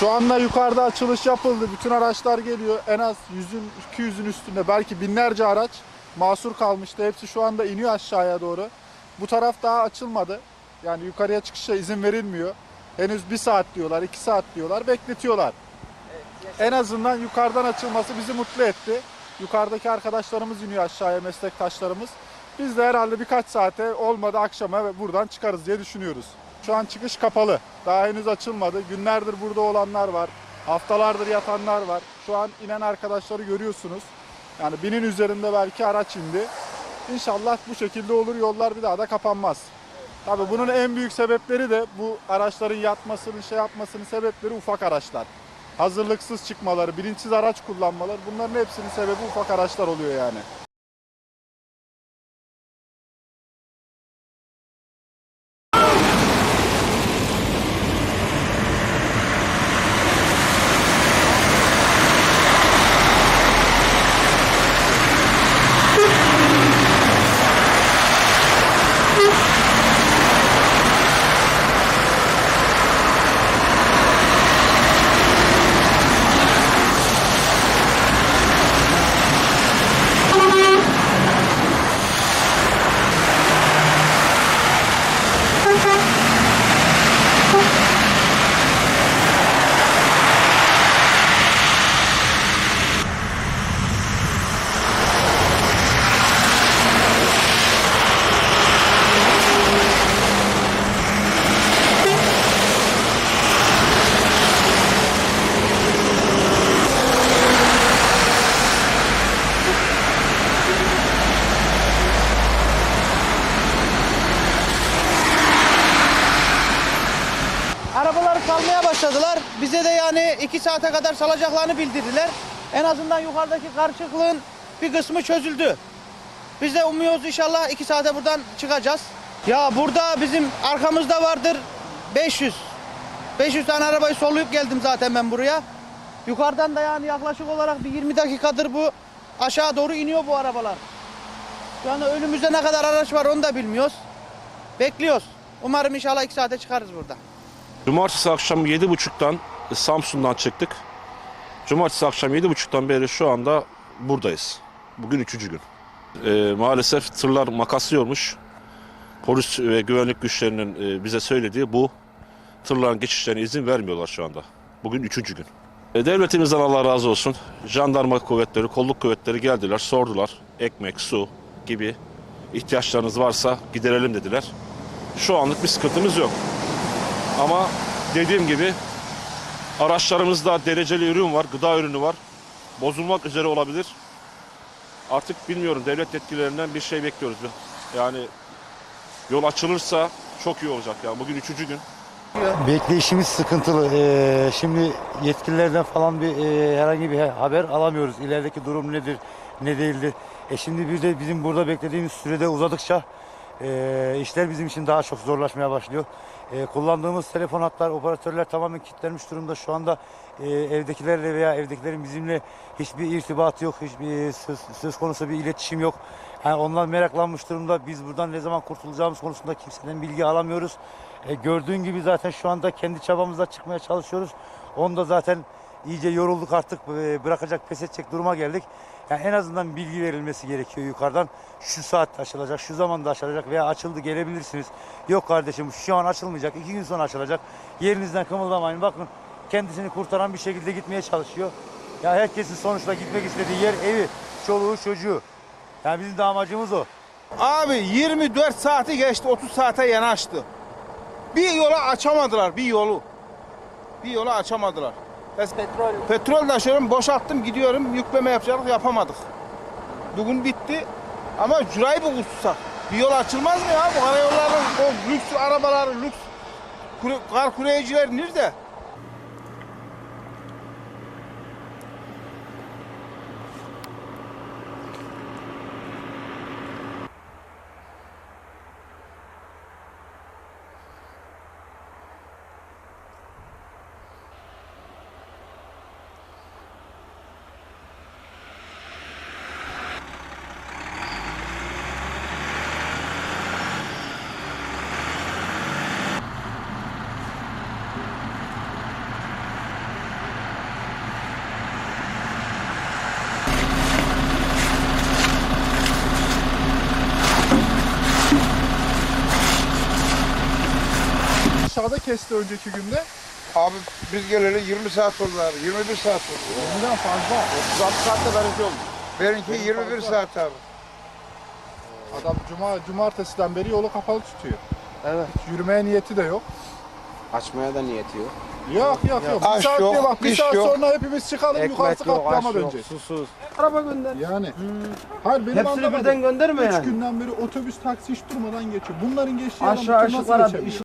Şu anda yukarıda açılış yapıldı. Bütün araçlar geliyor. En az 100'ün 200'ün üstünde belki binlerce araç mahsur kalmıştı. Hepsi şu anda iniyor aşağıya doğru. Bu taraf daha açılmadı. Yani yukarıya çıkışa izin verilmiyor. Henüz bir saat diyorlar, iki saat diyorlar. Bekletiyorlar. En azından yukarıdan açılması bizi mutlu etti. Yukarıdaki arkadaşlarımız iniyor aşağıya meslektaşlarımız. Biz de herhalde birkaç saate olmadı akşama ve buradan çıkarız diye düşünüyoruz. Şu an çıkış kapalı. Daha henüz açılmadı. Günlerdir burada olanlar var. Haftalardır yatanlar var. Şu an inen arkadaşları görüyorsunuz. Yani binin üzerinde belki araç indi. İnşallah bu şekilde olur. Yollar bir daha da kapanmaz. Tabii bunun en büyük sebepleri de bu araçların yatmasının, şey yapmasının sebepleri ufak araçlar. Hazırlıksız çıkmaları, bilinçsiz araç kullanmaları bunların hepsinin sebebi ufak araçlar oluyor yani. Arabaları salmaya başladılar. Bize de yani iki saate kadar salacaklarını bildirdiler. En azından yukarıdaki karışıklığın bir kısmı çözüldü. Biz de umuyoruz inşallah iki saate buradan çıkacağız. Ya burada bizim arkamızda vardır 500. 500 tane arabayı sollayıp geldim zaten ben buraya. Yukarıdan da yani yaklaşık olarak bir 20 dakikadır bu aşağı doğru iniyor bu arabalar. Şu anda önümüzde ne kadar araç var onu da bilmiyoruz. Bekliyoruz. Umarım inşallah iki saate çıkarız burada. Cumartesi akşam 7.30'dan Samsun'dan çıktık. Cumartesi akşam 7.30'dan beri şu anda buradayız. Bugün üçüncü gün. Ee, maalesef tırlar makaslıyormuş. Polis ve güvenlik güçlerinin e, bize söylediği bu. Tırların geçişlerine izin vermiyorlar şu anda. Bugün üçüncü gün. E, devletimizden Allah razı olsun. Jandarma kuvvetleri, kolluk kuvvetleri geldiler, sordular. Ekmek, su gibi ihtiyaçlarınız varsa giderelim dediler. Şu anlık bir sıkıntımız yok. Ama dediğim gibi araçlarımızda dereceli ürün var, gıda ürünü var. Bozulmak üzere olabilir. Artık bilmiyorum devlet yetkililerinden bir şey bekliyoruz. Yani yol açılırsa çok iyi olacak. Yani bugün üçüncü gün. Bekleyişimiz sıkıntılı. Ee, şimdi yetkililerden falan bir e, herhangi bir haber alamıyoruz. İlerideki durum nedir, ne değildir. E şimdi bir de bizim burada beklediğimiz sürede uzadıkça e, işler bizim için daha çok zorlaşmaya başlıyor. E, kullandığımız telefon hatlar, operatörler tamamen kilitlenmiş durumda. Şu anda e, evdekilerle veya evdekilerin bizimle hiçbir irtibatı yok, hiçbir söz, söz konusu bir iletişim yok. Yani onlar meraklanmış durumda. Biz buradan ne zaman kurtulacağımız konusunda kimseden bilgi alamıyoruz. E, gördüğün gibi zaten şu anda kendi çabamızla çıkmaya çalışıyoruz. Onda zaten iyice yorulduk artık e, bırakacak pes edecek duruma geldik. Yani en azından bilgi verilmesi gerekiyor yukarıdan. Şu saatte açılacak, şu zamanda açılacak veya açıldı gelebilirsiniz. Yok kardeşim şu an açılmayacak, iki gün sonra açılacak. Yerinizden kımıldamayın. Bakın kendisini kurtaran bir şekilde gitmeye çalışıyor. Ya herkesin sonuçta gitmek istediği yer evi, çoluğu, çocuğu. Yani bizim de amacımız o. Abi 24 saati geçti 30 saate yanaştı. Bir yola açamadılar bir yolu. Bir yola açamadılar. Petrol. Petrol taşıyorum boşalttım gidiyorum yükleme yapacaktık yapamadık. Bugün bitti ama şurayı bir kussak. Bir yol açılmaz mı ya? Bu karayolların o lüks arabaları, lüks kar kureyeciler nerede? Aşağıda kesti önceki günde. Abi biz geleli 20 saat oldu abi. 21 saat oldu. Bundan fazla. 36 saatte benimki olmuş. Benimki 21 saat abi. Adam cuma cumartesiden beri yolu kapalı tutuyor. Evet. Hiç yürümeye niyeti de yok. Açmaya da niyeti yok. Yok yok yok. Bir Aş saat yok, diye bak bir iş saat yok. sonra hepimiz çıkalım yukarısı katliama dönecek. susuz. Araba gönder. Yani. Hayır benim Hepsini anlamadım. birden gönderme Üç yani. günden beri otobüs taksi hiç durmadan geçiyor. Bunların geçtiği Aşağı alan bütün nasıl geçebiliyor?